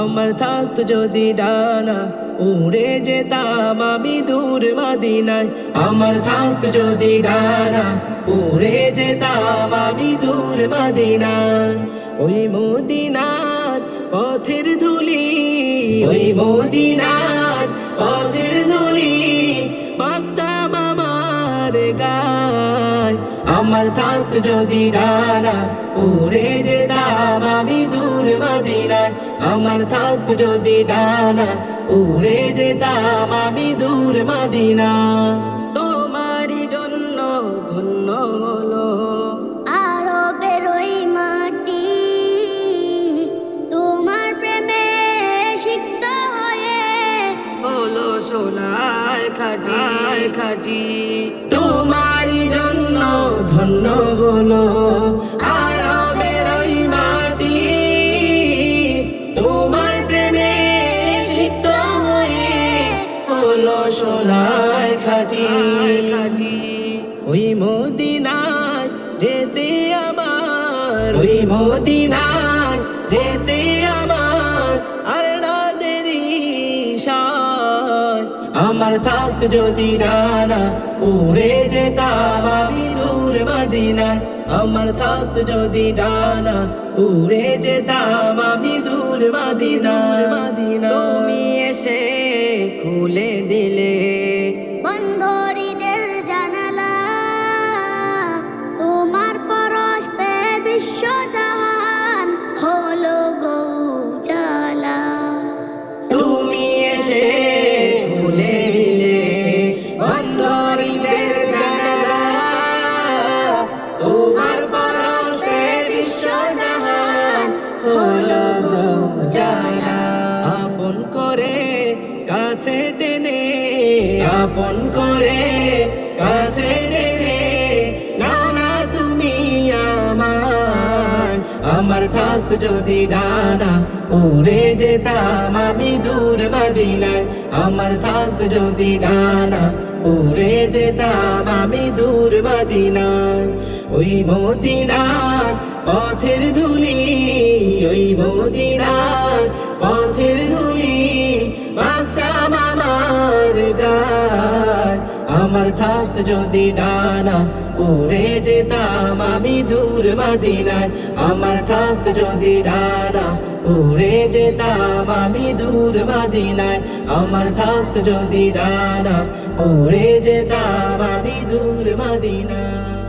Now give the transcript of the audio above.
আমার থাকতো যদি ডানা, উড়ে যেতাম আমি দূর মাদিনায়। আমার থাকতো যদি ডানা, উড়ে যেতাম আমি দূর মাদিনায়। ওই মদিনার পথের ধুলি, ওই মদিনার আমার থাকতো যদি ডানা উড়ে যেতাম আমি দূর মদিনায়। আমার থাকতো যদি ডানা উড়ে যেতাম আমি দূর মদিনা তোমারই জন্য ধন্য হলো। আরও বেরোই মাটি তোমার প্রেমে সিক্ত হয়ে হলো সোনায় খাটি খাটি। ধন্য হলো ওই মাটি। তোমার প্রেমে হয়ে হলো সোনায় খাটি। খাটি। ওই মদিনায় যেতে আমার ওই মদিনায় আমার থাকত যদি ডানা, উড়ে যেতাম আমি দূর মদিনায়। আমার থাকত যদি ডানা, উড়ে যেতাম আমি দূর মদিনার মদিনা তুমি এসে খুলে দিলে আপন করে, কাছে টেনে, নাও না তুমি আমার। আমার থাকতো যদি ডানা উড়ে যেতাম আমি দূর মদিনায়। আমার থাকতো যদি ডানা উড়ে যেতাম আমি দূর মদিনায়। ওই মদিনার পথের ধুলি, ওই মদিনার পথের থাকত যদি ডানা, উড়ে যেতাম আমি দূর মদিনায়। আমার থাকত যদি ডানা, উড়ে যেতাম আমি দূর মদিনায়। আমার থাকত যদি ডানা, উড়ে যেতাম আমি দূর মদিনায়।